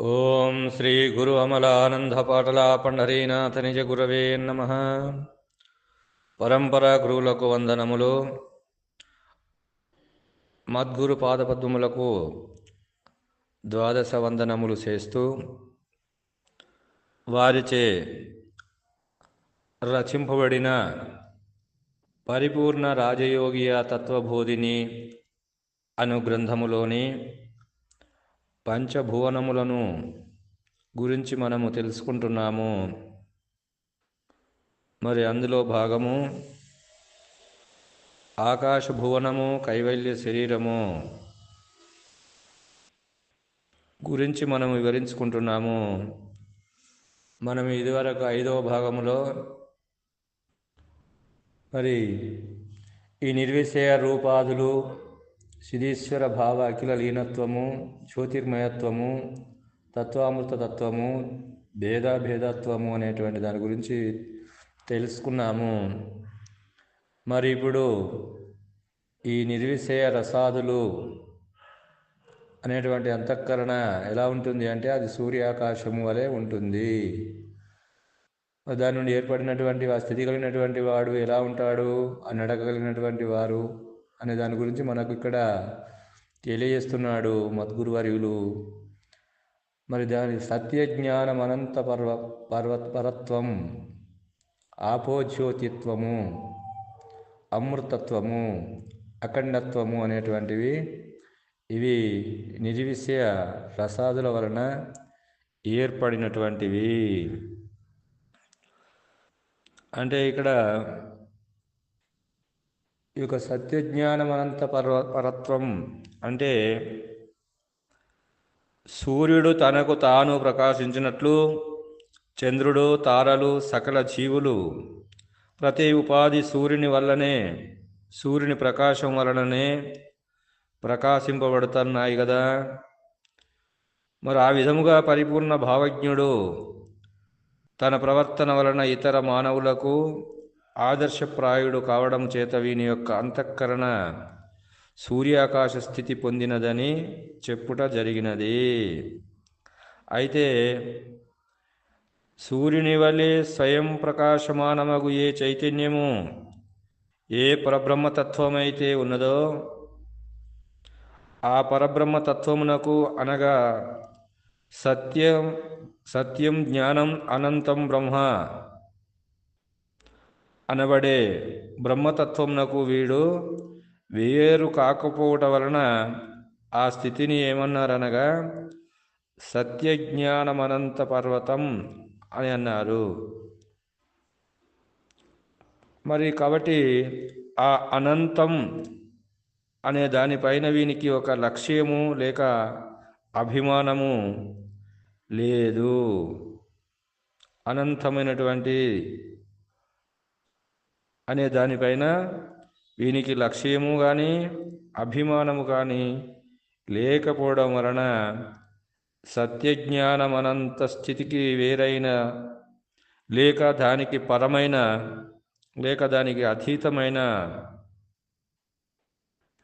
ఓం శ్రీ గురు అమలానంద పాటల పండరీనాథ నిజ గురవే నమ. పరంపరా గురువులకు వందనములు. మద్గురు పాదపద్మములకు ద్వాదశ వందనములు చేస్తూ వారిచే రచింపబడిన పరిపూర్ణ రాజయోగియ తత్వబోధిని అను గ్రంథములోని పంచభువనములను గురించి మనము తెలుసుకుంటున్నాము. మరి అందులో భాగము ఆకాశ భువనము కైవల్య శరీరము గురించి మనం వివరించుకుంటున్నాము. మనం ఇదివరకు ఐదవ భాగములో మరి ఈ నిర్విషయ రూపాదులు సిద్ధేశ్వర భావ అఖిల లీనత్వము జ్యోతిర్మయత్వము తత్వామృత తత్వము భేదాభేదత్వము అనేటువంటి దాని గురించి తెలుసుకున్నాము. మరి ఇప్పుడు ఈ నిర్విషయ రసాదులు అనేటువంటి అంతఃకరణ ఎలా ఉంటుంది అంటే అది సూర్యాకాశము వలె ఉంటుంది. దాని నుండి ఏర్పడినటువంటి ఆ స్థితి కలిగినటువంటి వాడు ఎలా ఉంటాడు అని అడగగలిగినటువంటి వారు అనే దాని గురించి మనకు ఇక్కడ తెలియజేస్తున్నాడు మద్గురువర్యులు. మరి దాని సత్యజ్ఞానం అనంత పర్వ పర్వ పరత్వం ఆపోజ్యోతిత్వము అమృతత్వము అఖండత్వము అనేటువంటివి ఇవి నిర్విషయ ప్రసాదుల వలన ఏర్పడినటువంటివి. అంటే ఇక్కడ ఈ యొక్క సత్యజ్ఞానం అనంత పర్వ పరత్వం అంటే సూర్యుడు తనకు తాను ప్రకాశించినట్లు చంద్రుడు తారలు సకల జీవులు ప్రతి ఉపాధి సూర్యుని వల్లనే సూర్యుని ప్రకాశం వలననే ప్రకాశింపబడుతున్నాయి కదా మరి ఆ విధముగా పరిపూర్ణ భావజ్ఞుడు తన ప్రవర్తన వలన ఇతర మానవులకు ఆదర్శప్రాయుడు కావడం చేత వీని యొక్క అంతఃకరణ సూర్యాకాశ స్థితి పొందినదని చెప్పుట జరిగినది. అయితే సూర్యుని వలె స్వయం ప్రకాశమానమగు ఏ చైతన్యము ఏ పరబ్రహ్మతత్వమైతే ఉన్నదో ఆ పరబ్రహ్మతత్వమునకు అనగా సత్యం సత్యం జ్ఞానం అనంతం బ్రహ్మ. అనబడే బ్రహ్మతత్వమునకు వీడు వేరు కాకపోవటం వలన ఆ స్థితిని ఏమన్నారనగా సత్యజ్ఞానమనంత పర్వతం అని అన్నారు. మరి కాబట్టి ఆ అనంతం అనే దానిపైన వీనికి ఒక లక్ష్యము లేక అభిమానము లేదు. అనంతమైనటువంటి అనే దానిపైన వీనికి లక్ష్యము కానీ అభిమానము కానీ లేకపోవడం వలన సత్యజ్ఞానమనంత స్థితికి వేరైన లేక దానికి పరమైన లేక దానికి అతీతమైన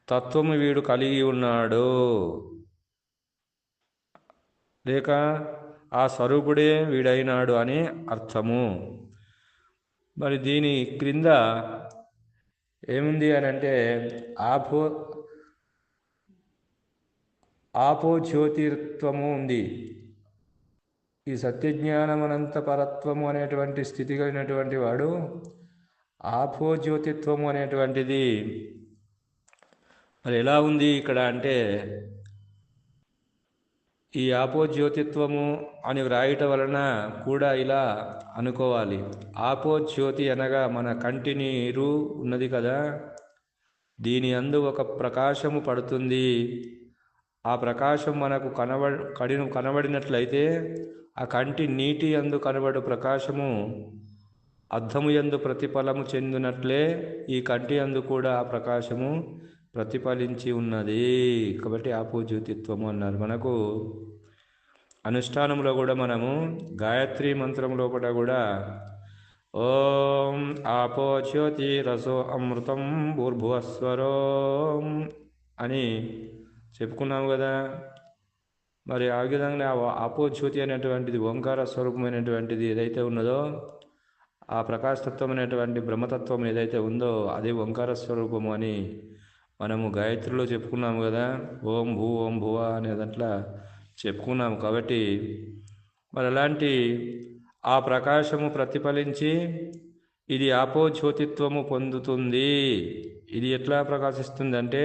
తత్వము వీడు కలిగి ఉన్నాడు. లేక ఆ స్వరూపుడే వీడైనాడు అని అర్థము. మరి దీని క్రింద ఏముంది అని అంటే ఆపో ఆపో జ్యోతిర్త్వము ఉంది. ఈ సత్యజ్ఞానమనంత పరత్వము అనేటువంటి స్థితి కలిగినటువంటి వాడు ఆపో జ్యోతిత్వము అనేటువంటిది. మరి ఎలా ఉంది ఇక్కడ అంటే ఈ ఆపోజ్యోతిత్వము అని వ్రాయటం వలన కూడా ఇలా అనుకోవాలి. ఆపోజ్యోతి అనగా మన కంటి నీరు ఉన్నది కదా? దీని అందు ఒక ప్రకాశము పడుతుంది. ఆ ప్రకాశం మనకు కనబ కడిన కనబడినట్లయితే ఆ కంటి నీటి అందు కనబడు ప్రకాశము అద్దము ఎందు ప్రతిఫలము చెందినట్లే ఈ కంటి అందు కూడా ఆ ప్రకాశము ప్రతిఫలించి ఉన్నది. కాబట్టి ఆపోజ్యోతిత్వము అన్నారు. మనకు అనుష్ఠానంలో కూడా మనము గాయత్రి మంత్రం లోపల కూడా ఓం ఆపోజ్యోతి రసో అమృతం భూర్భువస్వరో అని చెప్పుకున్నాము కదా. మరి ఆ విధంగా ఆ ఆపోజ్యోతి అనేటువంటిది ఓంకార స్వరూపమైనటువంటిది ఏదైతే ఉన్నదో ఆ ప్రకాశతత్వం అనేటువంటి బ్రహ్మతత్వం ఏదైతే ఉందో అదే ఓంకార స్వరూపము అని మనము గాయత్రిలో చెప్పుకున్నాము కదా ఓం భూ ఓం భువ అనే దాంట్లో చెప్పుకున్నాము కాబట్టి మరి అలాంటి ఆ ప్రకాశము ప్రతిఫలించి ఇది ఆపోజ్యోతిత్వము పొందుతుంది. ఇది ఎట్లా ప్రకాశిస్తుంది అంటే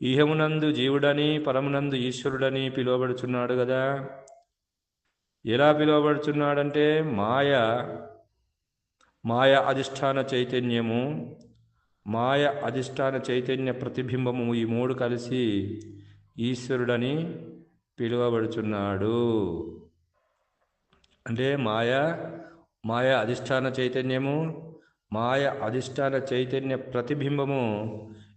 ఇహమునందు జీవుడని పరమునందు ఈశ్వరుడని పిలువబడుచున్నాడు కదా. ఎలా పిలువబడుచున్నాడంటే మాయ మాయ అధిష్టాన చైతన్యము మాయ అధిష్టాన చైతన్య ప్రతిబింబము ఈ మూడు కలిసి ఈశ్వరుడని పిలువబడుచున్నాడు. అంటే మాయ మాయ అధిష్టాన చైతన్యము మాయ అధిష్టాన చైతన్య ప్రతిబింబము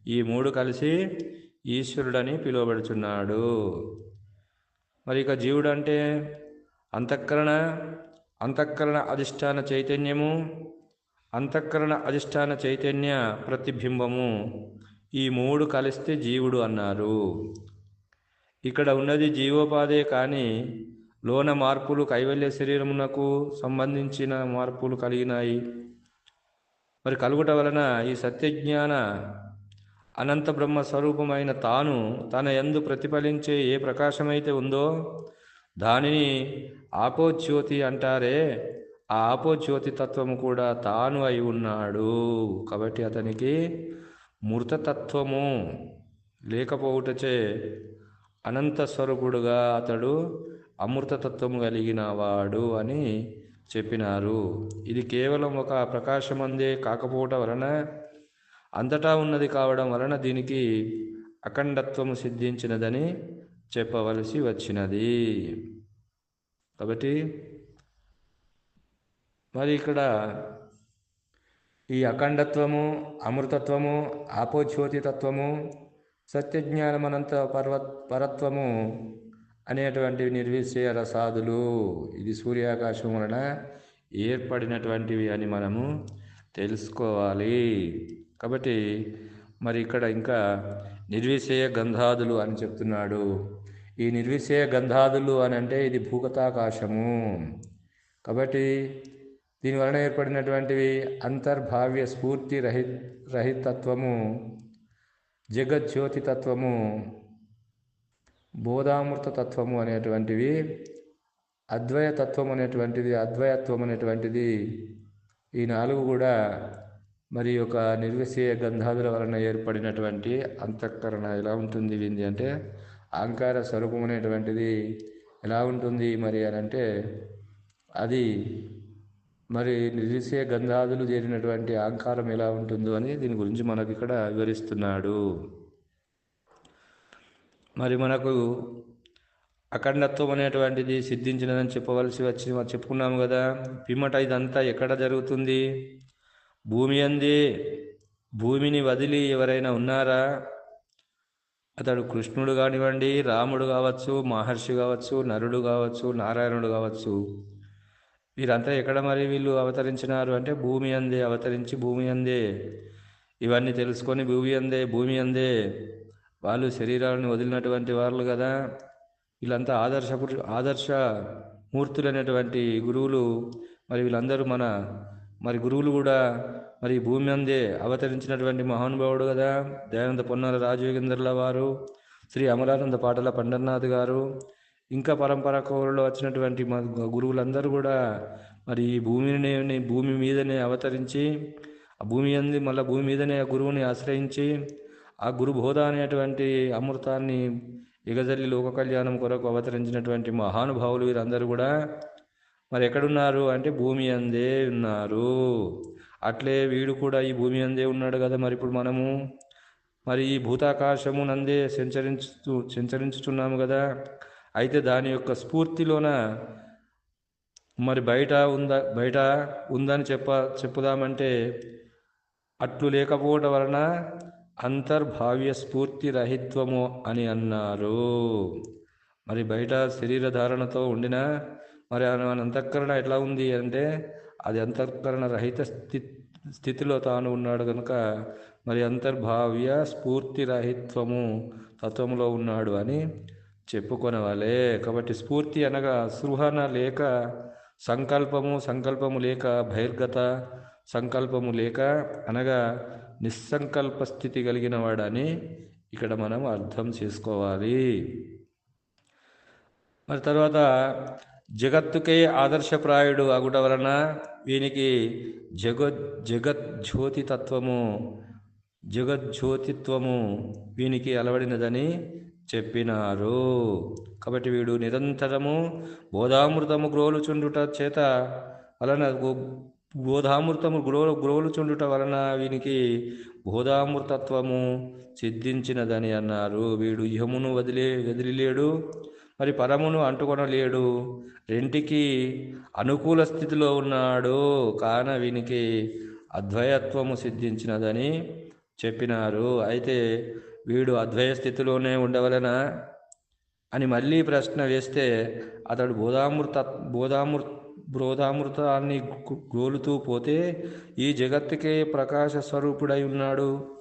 ఈ మూడు కలిసి ఈశ్వరుడని పిలువబడుచున్నాడు. మరి ఇక జీవుడు అంటే అంతఃకరణ అంతఃకరణ అధిష్టాన చైతన్యము అంతఃకరణ అధిష్టాన చైతన్య ప్రతిబింబము. ఈ మూడు కలిస్తే జీవుడు అన్నారు. ఇక్కడ ఉన్నది జీవోపాధే కానీ లోన మార్పులు కైవల్య శరీరమునకు సంబంధించిన మార్పులు కలిగినాయి. మరి కలుగుట వలన ఈ సత్యజ్ఞాన అనంత బ్రహ్మ స్వరూపమైన తాను తన ఎందు ప్రతిఫలించే ఏ ప్రకాశమైతే ఉందో దానిని ఆపోజ్యోతి అంటారే. ఆ ఆపోజ్యోతి తత్వము కూడా తాను అయి ఉన్నాడు. కాబట్టి అతనికి మృతతత్వము లేకపోవుటచే అనంత స్వరూపుడుగా అతడు అమృతతత్వము కలిగిన వాడు అని చెప్పినారు. ఇది కేవలం ఒక ప్రకాశమందే కాకపోవటం వలన అంతటా ఉన్నది కావడం వలన దీనికి అఖండత్వము సిద్ధించినదని చెప్పవలసి వచ్చినది. కాబట్టి మరి ఇక్కడ ఈ అఖండత్వము అమృతత్వము ఆపోజ్యోతి తత్వము సత్యజ్ఞానమనంత పర్వ పరత్వము అనేటువంటివి నిర్విశయ రసాదులు ఇది సూర్యాకాశం వలన ఏర్పడినటువంటివి అని మనము తెలుసుకోవాలి. కాబట్టి మరి ఇక్కడ ఇంకా నిర్విశయ గంధాదులు అని చెప్తున్నాడు. ఈ నిర్విశయ గంధాదులు అని అంటే ఇది భూగతాకాశము. కాబట్టి దీని వలన ఏర్పడినటువంటివి అంతర్భావ్య స్ఫూర్తి రహి రహితత్వము జగజ్యోతి తత్వము బోధామృత తత్వము అనేటువంటివి అద్వయతత్వం అనేటువంటిది అద్వయత్వం అనేటువంటిది ఈ నాలుగు కూడా మరి ఒక నిర్విశయ గంధాదుల వలన ఏర్పడినటువంటి అంతఃకరణ ఎలా ఉంటుంది వింది అంటే అహంకార స్వరూపం అనేటువంటిది ఎలా ఉంటుంది మరి అని అంటే అది మరి నిరిసే గంధాదులు చేరినటువంటి అహంకారం ఎలా ఉంటుందో అని దీని గురించి మనకు ఇక్కడ వివరిస్తున్నాడు. మరి మనకు అఖండత్వం అనేటువంటిది సిద్ధించినదని చెప్పవలసి వచ్చి మనం చెప్పుకున్నాము కదా పిమ్మట ఇదంతా ఎక్కడ జరుగుతుంది? భూమి అంది భూమిని వదిలి ఎవరైనా ఉన్నారా? అతడు కృష్ణుడు కానివ్వండి రాముడు కావచ్చు మహర్షి కావచ్చు నరుడు కావచ్చు నారాయణుడు కావచ్చు. వీరంతా ఎక్కడ మరి వీళ్ళు అవతరించినారు అంటే భూమి అందే అవతరించి భూమి అందే ఇవన్నీ తెలుసుకొని భూమి అందే భూమి అందే వాళ్ళు శరీరాలను వదిలినటువంటి వాళ్ళు కదా. వీళ్ళంతా ఆదర్శ పురు ఆదర్శ మూర్తులైనటువంటి గురువులు. మరి వీళ్ళందరూ మన మరి గురువులు కూడా మరి భూమి అందే అవతరించినటువంటి మహానుభావుడు కదా. దయానంద పొన్నాల రాజయోగేంద్రుల వారు. శ్రీ అమరానంద పాటల పండర్నాథ్ గారు. ఇంకా పరంపర కౌరులో వచ్చినటువంటి మా గురువులందరూ కూడా మరి ఈ భూమిని భూమి మీదనే అవతరించి ఆ భూమి అంది మళ్ళీ భూమి మీదనే ఆ గురువుని ఆశ్రయించి ఆ గురు బోధ అనేటువంటి అమృతాన్ని ఇగజల్లి లోక కళ్యాణం కొరకు అవతరించినటువంటి మహానుభావులు వీరందరూ కూడా మరి ఎక్కడున్నారు అంటే భూమి అందే ఉన్నారు. అట్లే వీడు కూడా ఈ భూమి అందే ఉన్నాడు కదా మరి ఇప్పుడు మనము. మరి ఈ భూతాకాశము నందే సంచరించు సంచరించుచున్నాము కదా. అయితే దాని యొక్క స్ఫూర్తిలోన మరి బయట ఉందా బయట ఉందని చెప్ప చెప్పుదామంటే అట్లు లేకపోవడం వలన అంతర్భావ్య స్ఫూర్తి రహిత్వము అని అన్నారు. మరి బయట శరీర ధారణతో ఉండిన మరి మన అంతఃకరణ ఎట్లా ఉంది అంటే అది అంతఃకరణ రహిత స్థి స్థితిలో తాను ఉన్నాడు కనుక మరి అంతర్భావ్య స్ఫూర్తి రహిత్వము తత్వంలో ఉన్నాడు అని చెప్పుకొనవాలే కాబట్టి స్ఫూర్తి అనగా సృహన లేక సంకల్పము సంకల్పము లేక బహిర్గత సంకల్పము లేక అనగా నిస్సంకల్ప స్థితి కలిగిన వాడని ఇక్కడ మనం అర్థం చేసుకోవాలి. మరి తర్వాత జగత్తుకే ఆదర్శప్రాయుడు అగుట వలన వీనికి జగత్ జగజ్యోతి తత్వము జగజ్యోతిత్వము వీనికి అలవడినదని చెప్పినారు. కాబట్టి వీడు నిరంతరము బోధామృతము గ్రోలుచుండుట చేత వలన బోధామృతము గ్రో గ్రోలుచుండుట వలన వీనికి బోధామృతత్వము సిద్ధించినదని అన్నారు. వీడు ఇహమును వదిలే వదిలిలేడు మరి పరమును అంటుకొనలేడు. రెంటికి అనుకూల స్థితిలో ఉన్నాడు. కాన వీనికి అద్వయత్వము సిద్ధించినదని చెప్పినారు. అయితే వీడు అద్వయ స్థితిలోనే ఉండవలన? అని మళ్ళీ ప్రశ్న వేస్తే అతడు బోధామృత బోధామృ బోధామృతాన్ని గోలుతూ పోతే ఈ జగత్తుకే ప్రకాశ స్వరూపుడై ఉన్నాడు.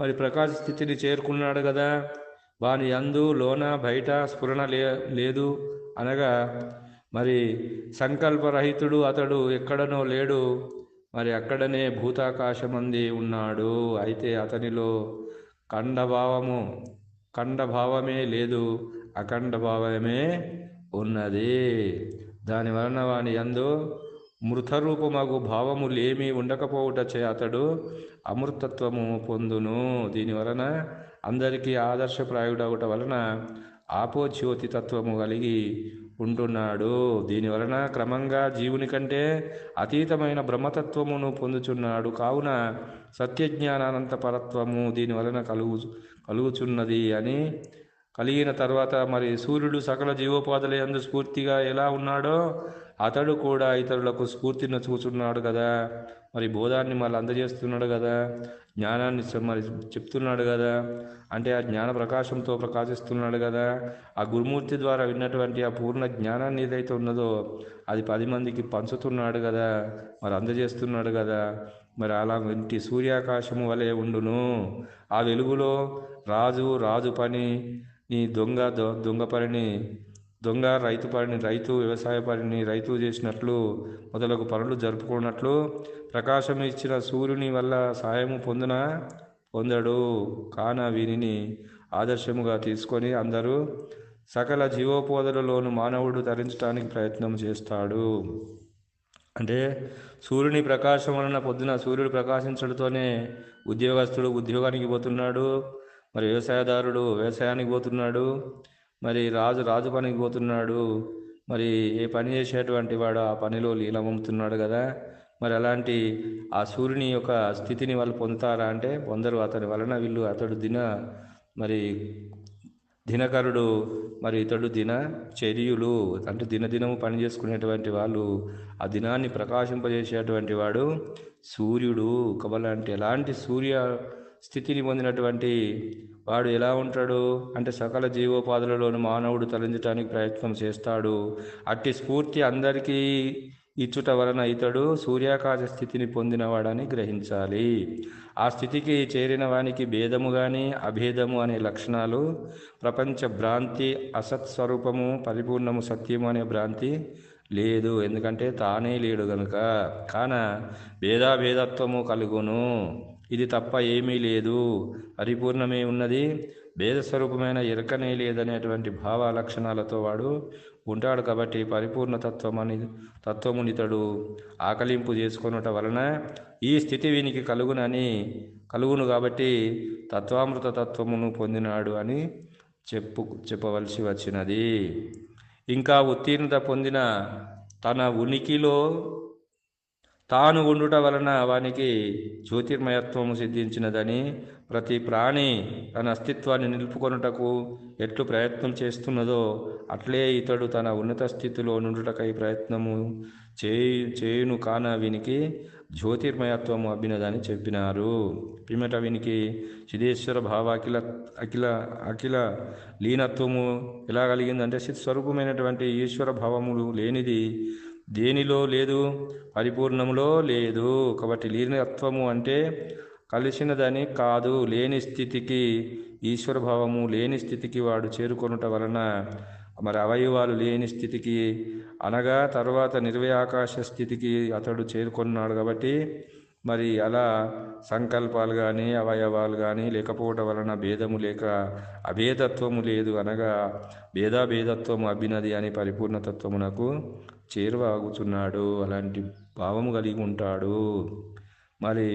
మరి ప్రకాశ స్థితిని చేరుకున్నాడు కదా. వాని అందు లోన బయట స్ఫురణ లే లేదు అనగా మరి సంకల్పరహితుడు అతడు ఎక్కడనో లేడు మరి అక్కడనే భూతాకాశమంది ఉన్నాడు. అయితే అతనిలో ఖండభావము ఖండభావమే లేదు అఖండ భావమే ఉన్నది. దాని వలన వాని యందు మృతరూపమగు భావములేమీ ఉండకపోవుటచే అతడు అమృతత్వము పొందును. దీని వలన అందరికీ ఆదర్శప్రాయుడవుట వలన ఆపోజ్యోతి తత్వము కలిగి ఉంటున్నాడు. దీని వలన క్రమంగా జీవుని కంటే అతీతమైన బ్రహ్మతత్వమును పొందుచున్నాడు. కావున సత్యజ్ఞానానంత పరత్వము దీని వలన కలుగు కలుగుచున్నది అని కలిగిన తర్వాత మరి సూర్యుడు సకల జీవోపాధుల యందు స్ఫూర్తిగా ఎలా ఉన్నాడో అతడు కూడా ఇతరులకు స్ఫూర్తిని చూచున్నాడు కదా. మరి బోధాన్ని మళ్ళీ అందజేస్తున్నాడు కదా. జ్ఞానాన్ని మరి చెప్తున్నాడు కదా. అంటే ఆ జ్ఞాన ప్రకాశంతో ప్రకాశిస్తున్నాడు కదా. ఆ గురుమూర్తి ద్వారా విన్నటువంటి ఆ పూర్ణ జ్ఞానాన్ని ఏదైతే ఉన్నదో అది పది మందికి పంచుతున్నాడు కదా. మరి అందజేస్తున్నాడు కదా. మరి అలా ఇంటి సూర్యాకాశము వలె ఉండును. ఆ వెలుగులో రాజు రాజు పని నీ దొంగ దొ- దొంగ పనిని దొంగ రైతు పనిని రైతు వ్యవసాయ పనిని రైతు చేసినట్లు మొదలగు పనులు జరుపుకున్నట్లు ప్రకాశం ఇచ్చిన సూర్యుని వల్ల సాయము పొందున పొందడు. కాన వీనిని ఆదర్శముగా తీసుకొని అందరూ సకల జీవోపోదలలోను మానవుడు తరించడానికి ప్రయత్నం చేస్తాడు. అంటే సూర్యుని ప్రకాశం వలన పొద్దున సూర్యుడు ప్రకాశించడంతోనే ఉద్యోగస్తుడు ఉద్యోగానికి పోతున్నాడు. మరి వ్యవసాయదారుడు వ్యవసాయానికి పోతున్నాడు మరి రాజు రాజు పనికి పోతున్నాడు మరి ఏ పని చేసేటువంటి వాడు ఆ పనిలో లీలమమ్ముతున్నాడు కదా. మరి అలాంటి ఆ సూర్యుని యొక్క స్థితిని వాళ్ళు పొందుతారా అంటే పొందరు. అతని వలన వీళ్ళు అతడు దిన మరి దినకరుడు మరి ఇతడు దిన చర్యులు. అంటే దినదినము పని చేసుకునేటువంటి వాళ్ళు ఆ దినాన్ని ప్రకాశింపజేసేటువంటి వాడు సూర్యుడు. కబల అంటే ఎలాంటి సూర్య స్థితిని పొందినటువంటి వాడు ఎలా ఉంటాడు? అంటే సకల జీవోపాధులలోని మానవుడు తరించడానికి ప్రయత్నం చేస్తాడు. అట్టి స్ఫూర్తి అందరికీ ఇచ్చుట వలన ఇతడు సూర్యాకాశ స్థితిని పొందినవాడని గ్రహించాలి. ఆ స్థితికి చేరిన వానికి భేదము కానీ అభేదము అనే లక్షణాలు ప్రపంచ భ్రాంతి అసత్స్వరూపము పరిపూర్ణము సత్యము అనే భ్రాంతి లేదు. ఎందుకంటే తానే లేడు గనుక. కాన భేదాభేదత్వము కలుగును. ఇది తప్ప ఏమీ లేదు. పరిపూర్ణమే ఉన్నది. భేదస్వరూపమైన ఎరకనే లేదనేటువంటి భావ లక్షణాలతో వాడు ఉంటాడు కాబట్టి పరిపూర్ణ అని తత్వమునితడు ఆకలింపు చేసుకొనుట వలన ఈ స్థితి వీనికి కలుగునని కలుగును కాబట్టి తత్వామృత తత్వమును పొందినాడు అని చెప్పు చెప్పవలసి వచ్చినది. ఇంకా ఉత్తీర్ణత పొందిన తన ఉనికిలో తాను ఉండుట వలన వానికి జ్యోతిర్మయత్వము సిద్ధించినదని ప్రతి ప్రాణి తన అస్తిత్వాన్ని నిలుపుకొనుటకు ఎట్లు ప్రయత్నం చేస్తున్నదో అట్లే ఇతడు తన ఉన్నత స్థితిలో నుండుటకై ప్రయత్నము చేయు చేయును కాన వీనికి జ్యోతిర్మయత్వము అబ్బినదని చెప్పినారు. పిమ్మట వీనికి సిద్ధేశ్వర భావ అఖిల అఖిల అఖిల లీనత్వము ఎలా కలిగిందంటే స్వరూపమైనటువంటి ఈశ్వర భావములు లేనిది దేనిలో లేదు? పరిపూర్ణములో లేదు. కాబట్టి లీనత్వము అంటే కలిసినదని కాదు లేని స్థితికి ఈశ్వర భావము లేని స్థితికి వాడు చేరుకొనుట వలన మరి అవయవాలు లేని స్థితికి అనగా తర్వాత నిర్వయాకాశ స్థితికి అతడు చేరుకున్నాడు కాబట్టి మరి అలా సంకల్పాలు కానీ అవయవాలు కానీ లేకపోవటం వలన భేదము లేక అభేదత్వము లేదు అనగా భేదాభేదత్వము అభినది అని పరిపూర్ణతత్వమునకు చేరువాగుతున్నాడు అలాంటి భావము కలిగి ఉంటాడు. మరి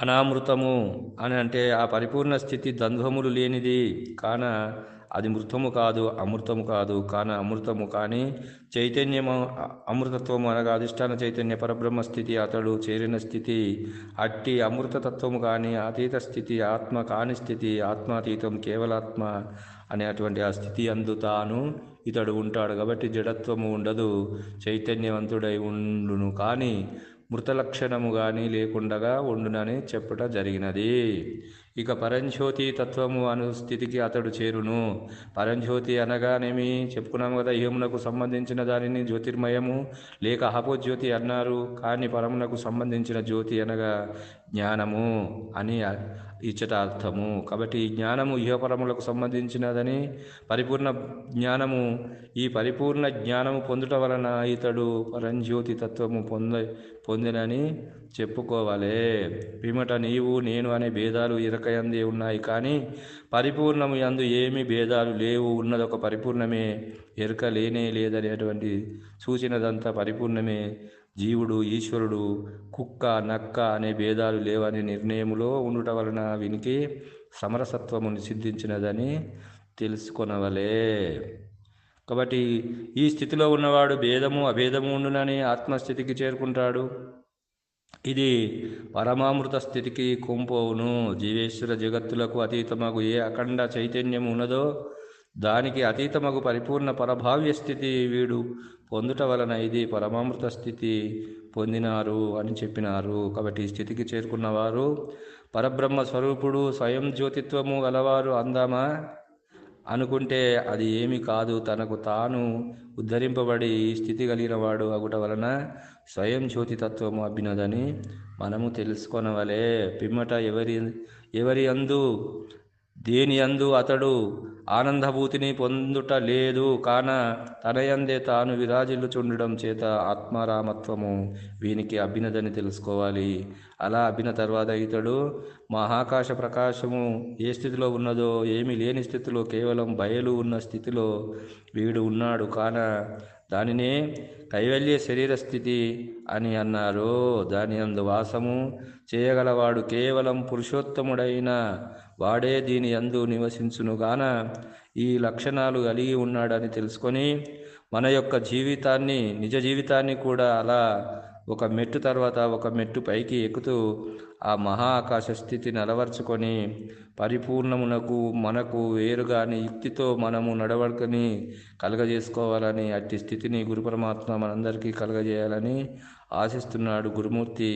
అనామృతము అని అంటే ఆ పరిపూర్ణ స్థితి ద్వంద్వములు లేనిది కాన అది మృతము కాదు అమృతము కాదు. కాన అమృతము కానీ చైతన్యము అమృతత్వము అనగా అధిష్టాన చైతన్య పరబ్రహ్మ స్థితి అతడు చేరిన స్థితి. అట్టి అమృతతత్వము కానీ అతీత స్థితి ఆత్మ కాని స్థితి ఆత్మాతీతం కేవలాత్మ అనేటువంటి ఆ స్థితి అందు తాను ఇతడు ఉంటాడు. కాబట్టి జడత్వము ఉండదు చైతన్యవంతుడై ఉండును. కానీ మృత లక్షణము కానీ లేకుండగా ఉండునని చెప్పుట జరిగినది. ఇక పరంజ్యోతి తత్వము అను స్థితికి అతడు చేరును. పరంజ్యోతి అనగానేమి? చెప్పుకున్నాము కదా ఇహమునకు సంబంధించిన దానిని జ్యోతిర్మయము లేక అహపోజ్యోతి అన్నారు. కానీ పరమునకు సంబంధించిన జ్యోతి అనగా జ్ఞానము అని ఇచ్చట అర్థము కాబట్టి ఈ జ్ఞానము ఇహపరములకు సంబంధించినదని పరిపూర్ణ జ్ఞానము ఈ పరిపూర్ణ జ్ఞానము పొందుట వలన ఇతడు పరంజ్యోతి తత్వము పొంద పొందినని చెప్పుకోవాలి. పిమట నీవు నేను అనే భేదాలు ఇరకయందే ఉన్నాయి కానీ పరిపూర్ణము యందు ఏమి భేదాలు లేవు ఉన్నదొక పరిపూర్ణమే ఎరక లేనే లేదనేటువంటి సూచనదంతా పరిపూర్ణమే. జీవుడు ఈశ్వరుడు కుక్క నక్క అనే భేదాలు లేవనే నిర్ణయములో ఉండుట వలన వీనికి సమరసత్వము సిద్ధించినదని తెలుసుకొనవలే. కాబట్టి ఈ స్థితిలో ఉన్నవాడు భేదము అభేదము ఉండునని ఆత్మస్థితికి చేరుకుంటాడు. ఇది పరమామృత స్థితికి కుంపోవును. జీవేశ్వర జగత్తులకు అతీతమగు ఏ అఖండ చైతన్యం ఉన్నదో దానికి అతీతమగు పరిపూర్ణ పరభావ్య స్థితి వీడు పొందుట వలన ఇది పరమామృత స్థితి పొందినారు అని చెప్పినారు. కాబట్టి ఈ స్థితికి చేరుకున్నవారు పరబ్రహ్మ స్వరూపుడు స్వయం జ్యోతిత్వము గలవారు అందామా అనుకుంటే అది ఏమి కాదు. తనకు తాను ఉద్ధరింపబడి ఈ స్థితి కలిగిన వాడు అగుట వలన స్వయం జ్యోతితత్వము అభినదని మనము తెలుసుకొనవలే. పిమ్మట ఎవరి ఎవరి అందు దేనియందు అతడు ఆనందభూతిని పొందుట లేదు కాన తనయందే తాను విరాజిల్లుచుండడం చేత ఆత్మారామత్వము. వీనికి అభినదని తెలుసుకోవాలి. అలా అభిన తర్వాత ఇతడు మహాకాశ ప్రకాశము ఏ స్థితిలో ఉన్నదో ఏమి లేని స్థితిలో కేవలం బయలు ఉన్న స్థితిలో వీడు ఉన్నాడు కాన దానినే కైవల్య శరీర స్థితి అని అన్నారు దాని అందు వాసము చేయగలవాడు కేవలం పురుషోత్తముడైన వాడే దీని అందు నివసించును గాన ఈ లక్షణాలు కలిగి ఉన్నాడని తెలుసుకొని మన యొక్క జీవితాన్ని నిజ జీవితాన్ని కూడా అలా ఒక మెట్టు తర్వాత ఒక మెట్టు పైకి ఎక్కుతూ ఆ మహా ఆకాశ స్థితిని అలవర్చుకొని పరిపూర్ణమునకు మనకు వేరుగాని యుక్తితో మనము నడవడికని కలగజేసుకోవాలని అట్టి స్థితిని గురు పరమాత్మ మనందరికీ కలగజేయాలని ఆశిస్తున్నాడు గురుమూర్తి.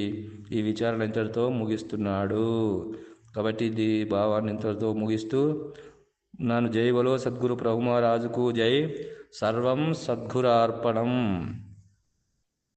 ఈ విచారణ ఇంతటితో ముగిస్తున్నాడు. కాబట్టి ఇది భావాన్ని ఇంతటితో ముగిస్తూ నన్ను జై బలో సద్గురు ప్రభుమహారాజుకు జై సర్వం సద్గురార్పణం.